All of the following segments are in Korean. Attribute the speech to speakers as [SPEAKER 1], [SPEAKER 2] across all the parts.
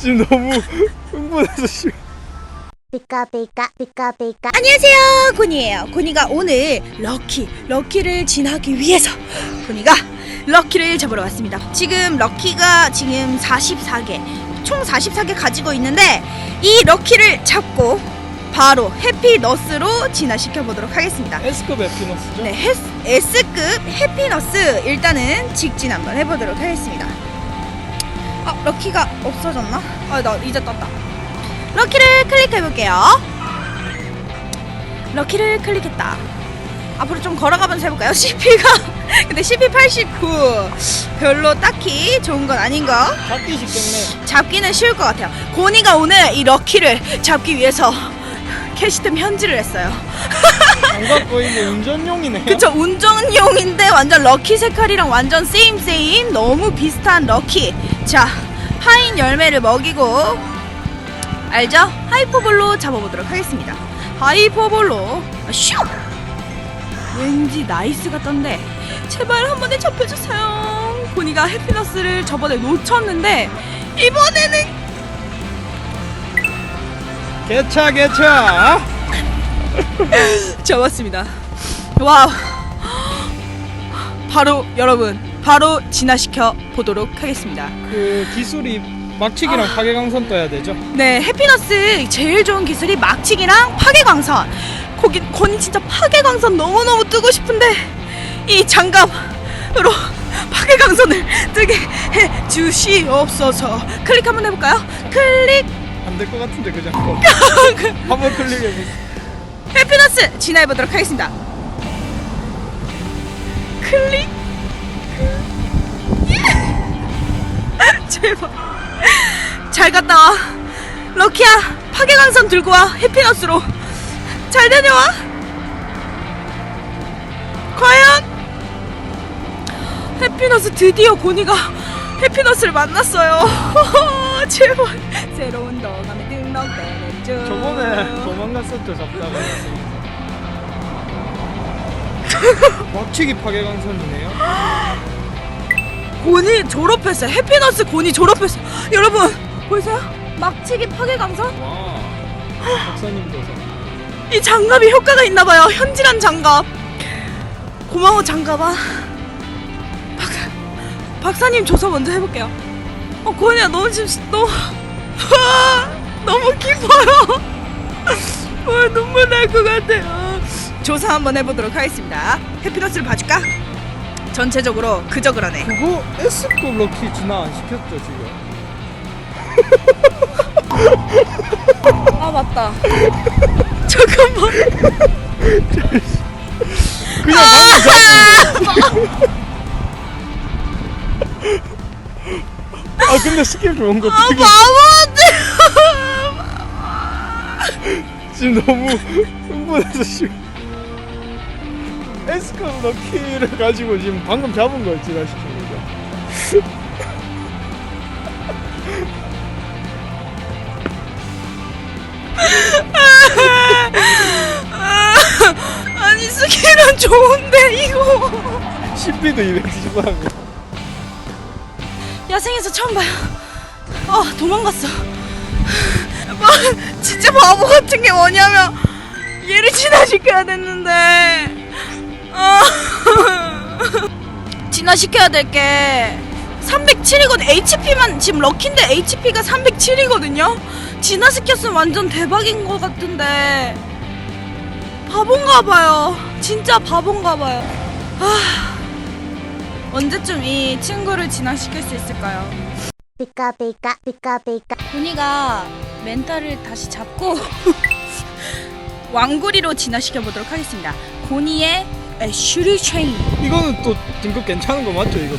[SPEAKER 1] 지금 너무 흥분해서 지금
[SPEAKER 2] 피카 피카
[SPEAKER 3] 안녕하세요 고니예요. 고니가 오늘 럭키 럭키를 진하기 위해서 고니가 럭키를 잡으러 왔습니다. 지금 럭키가 지금 44개 총 44개 가지고 있는데 이 럭키를 잡고 바로 해피너스로 진화시켜 보도록 하겠습니다.
[SPEAKER 1] S급 에피너스죠?
[SPEAKER 3] 네 hes- S급 해피너스 일단은 직진 한번 해보도록 하겠습니다 아 럭키가 없어졌나? 아 나 이제 떴다. 럭키를 클릭해볼게요. 럭키를 클릭했다. 앞으로 좀 걸어가면서 해볼까요? CP가. 근데 CP 89 별로 딱히 좋은 건 아닌 거.
[SPEAKER 1] 잡기 쉽겠네.
[SPEAKER 3] 잡기는 쉬울 것 같아요. 고니가 오늘 이 럭키를 잡기 위해서 캐시템 현질을 했어요.
[SPEAKER 1] 장갑 거의 뭐 운전용이네
[SPEAKER 3] 그쵸 운전용인데 완전 럭키 색깔이랑 완전 세임 세임 너무 비슷한 럭키. 자 열매를 먹이고 알죠? 하이퍼볼로 잡아보도록 하겠습니다 하이퍼볼로 아, 슈 왠지 나이스 같던데 제발 한 번에 잡혀주세요 보니가 해피너스를 저번에 놓쳤는데 이번에는
[SPEAKER 1] 개차 개차
[SPEAKER 3] 잡았습니다. 와우. 바로 여러분 바로 진화시켜 보도록 하겠습니다.
[SPEAKER 1] 그 기술이 막치기랑
[SPEAKER 3] 아.
[SPEAKER 1] 파괴강선 떠야 되죠?
[SPEAKER 3] 네, 해피너스 제일 좋은 기술이 막치기랑 파괴광선. 거기 건 진짜 파괴광선 너무 너무 뜨고 싶은데 이 장갑으로 파괴광선을 뜨게 해 주시옵소서. 클릭 한번 해볼까요? 클릭.
[SPEAKER 1] 안 될 것 같은데 그 장갑 한번 클릭해보세요
[SPEAKER 3] 해피너스 진화해 보도록 하겠습니다. 클릭. 예! 제발. 잘 갔다 와. 럭키야, 파괴광선 들고 와. 해피너스로. 잘 다녀와. 과연 해피너스 드디어 고니가 해피너스를 만났어요. 제발. 새로운 너감이 등록되는 중.
[SPEAKER 1] 저번에 도망갔었죠 잡다가 막치기 파괴강선이네요
[SPEAKER 3] 곤이 졸업했어요. 해피너스 곤이 졸업했어요. 여러분 보이세요? 막치기 파괴강선?
[SPEAKER 1] 와 박사님도
[SPEAKER 3] 이 장갑이 효과가 있나봐요. 현질한 장갑. 고마워 장갑아. 박 박사님 조사 먼저 해볼게요. 어 곤이야 너무 지금 너 너무 깊어요. 어, 눈물 날 것 같아요. 조사 한번 해보도록 하겠습니다. 해피너스를 봐줄까? 전체적으로 그저 그러네.
[SPEAKER 1] 그거 S급 럭키 진화 안 시켰죠 지금?
[SPEAKER 3] 아 맞다. 잠깐만.
[SPEAKER 1] 그냥 방금 잡은 아 근데 스킬 좋은
[SPEAKER 3] 거아
[SPEAKER 1] 되게
[SPEAKER 3] 바보한테.
[SPEAKER 1] 지금 너무 흥분해서 지금 S급 럭키를 가지고 지금 방금 잡은 걸 진화시킨 거
[SPEAKER 3] 아니 스킬은 좋은데 이거.
[SPEAKER 1] CP도 214고
[SPEAKER 3] 야생에서 처음 봐요. 아 도망갔어. 뭐, 진짜 바보 같은 게 뭐냐면 얘를 진화시켜야 됐는데 아, 진화시켜야 될 게 307이거든. HP만 지금 럭키인데 HP가 307이거든요. 진화시켰으면 완전 대박인 것 같은데 바본가 봐요. 진짜 바본가 봐요. 아, 언제쯤 이 친구를 진화시킬 수 있을까요?
[SPEAKER 2] 피카 피카
[SPEAKER 3] 고니가 멘탈을 다시 잡고 왕구리로 진화시켜 보도록 하겠습니다. 고니의 슈리 체인.
[SPEAKER 1] 이거는 또 등급 괜찮은 거 맞죠 이거?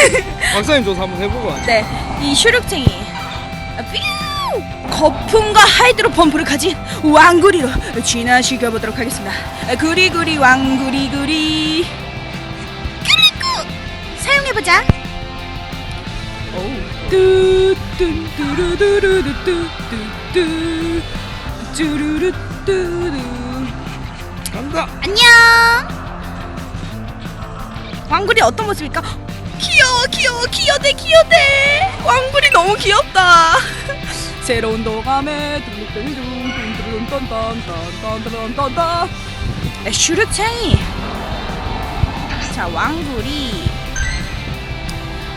[SPEAKER 1] 박사님 조사 한번 해보고
[SPEAKER 3] 네, 이 슈룩쟁이. 뾰! 거품과 하이드로 펌프를 가진 왕구리로 진화시켜 보도록 하겠습니다. 구리구리 왕구리구리. 그리고 사용해 보자. 뚜뚜뚜루뚜뚜뚜뚜 뚜루루뚜루
[SPEAKER 1] 간다
[SPEAKER 3] 안녕. 왕구리 어떤 모습일까? 귀여워 귀여워 귀여대 귀여대 왕구리 너무 귀엽다. 새로운 도감에 들리더니 둔둔둔둔딴딴딴딴딴딴 슈르체이. 자 왕구리.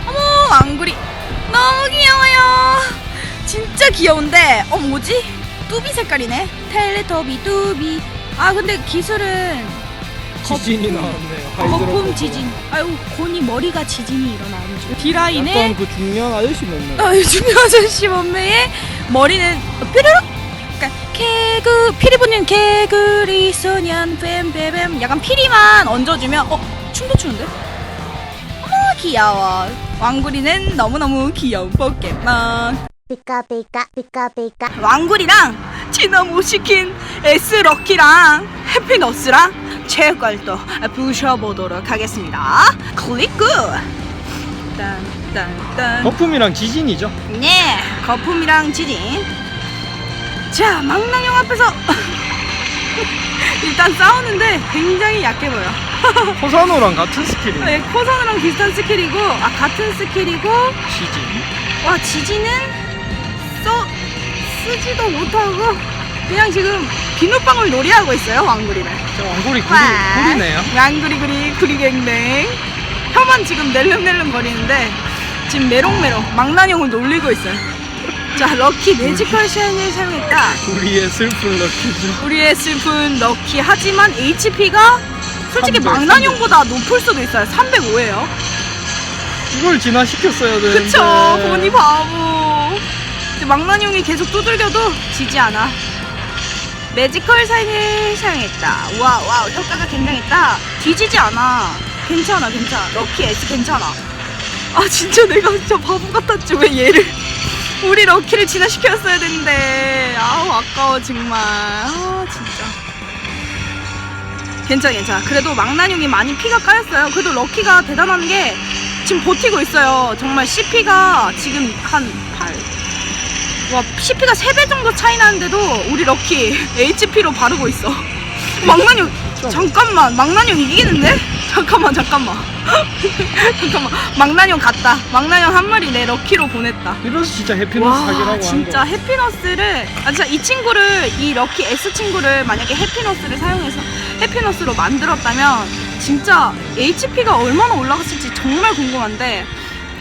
[SPEAKER 3] 어머 왕구리. 너무 귀여워요. 진짜 귀여운데 어 뭐지? 뚜비 색깔이네. 텔레토비 뚜비. 아 근데 기술은
[SPEAKER 1] 지진이 나왔네요.
[SPEAKER 3] 거품. 지진. 아유 고니 머리가 지진이 일어나는 중. 디라인의
[SPEAKER 1] 약간 그 중년 아저씨 mes네.
[SPEAKER 3] 아, 중요 아저씨 몸매에 머리는 뾰로록? 그러니까 개그 피리 붙는 개구리 소년 뱀뱀뱀. 약간 피리만 얹어주면 어 춤도 추는데? 어머 귀여워. 왕구리는 너무너무 귀여운 포켓몬.
[SPEAKER 2] Pika pika pika pika
[SPEAKER 3] 왕구리랑 지나 못 시킨 S 럭키랑 해피너스랑 체육관을 또 부셔보도록 하겠습니다 클릭 굿 딴딴딴
[SPEAKER 1] 거품이랑 지진이죠.
[SPEAKER 3] 네, 거품이랑 지진. 자, 망나뇽 앞에서 일단 싸우는데 굉장히 약해 보여.
[SPEAKER 1] 호산호랑 같은 스킬이.
[SPEAKER 3] 네, 코선우랑 비슷한 스킬이고, 아 같은 스킬이고,
[SPEAKER 1] 지진.
[SPEAKER 3] 와 지진은 써 쓰지도 못하고 그냥 지금 비눗방울 놀이하고 있어요 왕구리는.
[SPEAKER 1] 저 왕구리 구리,
[SPEAKER 3] 와,
[SPEAKER 1] 구리네요.
[SPEAKER 3] 왕구리 구리 구리갱뱅. 혀만 지금 낼름낼름 거리는데 지금 메롱메롱 망나뇽을 놀리고 있어요. 자 럭키 매지컬 샤인을 사용했다.
[SPEAKER 1] 우리의 슬픈 럭키즈.
[SPEAKER 3] 우리의 슬픈 럭키 하지만 HP가 솔직히
[SPEAKER 1] 300,
[SPEAKER 3] 망나뇽보다 높을 수도 있어요. 305예요.
[SPEAKER 1] 이걸 진화시켰어야 되는데.
[SPEAKER 3] 그쵸 보니 바보. 근데 망나뇽이 계속 두들겨도 지지 않아. 매지컬 사인을 사용했다. 와 와우 효과가 굉장했다. 뒤지지 않아. 괜찮아 괜찮아. 럭키 S 괜찮아. 아 진짜 내가 진짜 바보 같았지 왜 얘를 우리 럭키를 진화시켰어야 되는데 아우 아까워 정말 아 진짜 괜찮아 괜찮아 그래도 망나뇽이 많이 피가 까였어요 그래도 럭키가 대단한 게 지금 버티고 있어요 정말 CP가 지금 한 8. 와 CP가 3배 정도 차이 나는데도 우리 럭키 HP로 바르고 있어. 망나뇽 잠깐만 망나뇽 이기는데? 잠깐만 잠깐만. 잠깐만. 망나뇽 갔다. 망나뇽 한 마리 내 럭키로 보냈다.
[SPEAKER 1] 이래서 진짜 해피너스 사기라고 와한
[SPEAKER 3] 진짜
[SPEAKER 1] 거.
[SPEAKER 3] 해피너스를 아 진짜 이 친구를 이 럭키 S 친구를 만약에 해피너스를 사용해서 해피너스로 만들었다면 진짜 HP가 얼마나 올라갔을지 정말 궁금한데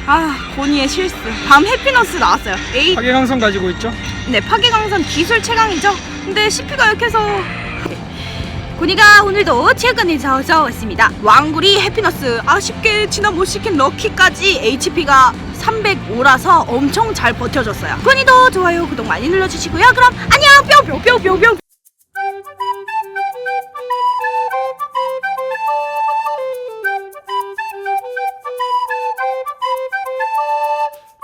[SPEAKER 3] 아 고니의 실수. 밤 해피너스 나왔어요. A
[SPEAKER 1] 파괴 강성 가지고 있죠.
[SPEAKER 3] 네 파괴강선 기술 최강이죠. 근데 CP가 약해서. 고니가 오늘도 최근에서 싸웠습니다. 왕구리 해피너스. 아쉽게 지나 못 시킨 럭키까지 HP가 305라서 엄청 잘 버텨줬어요. 고니도 좋아요 구독 많이 눌러주시고요. 그럼 안녕! 뿅뿅뿅뿅뿅